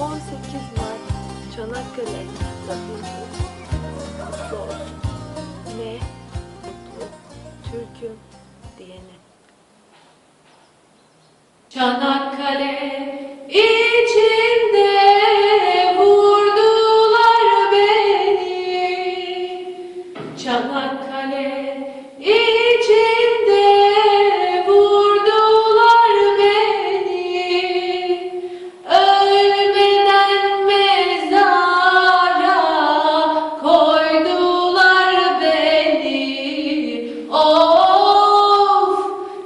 Mart Çanakkale Zaferi kutlu. Ne mutlu Türk'üm diyene. Çanakkale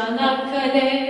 Çanakkale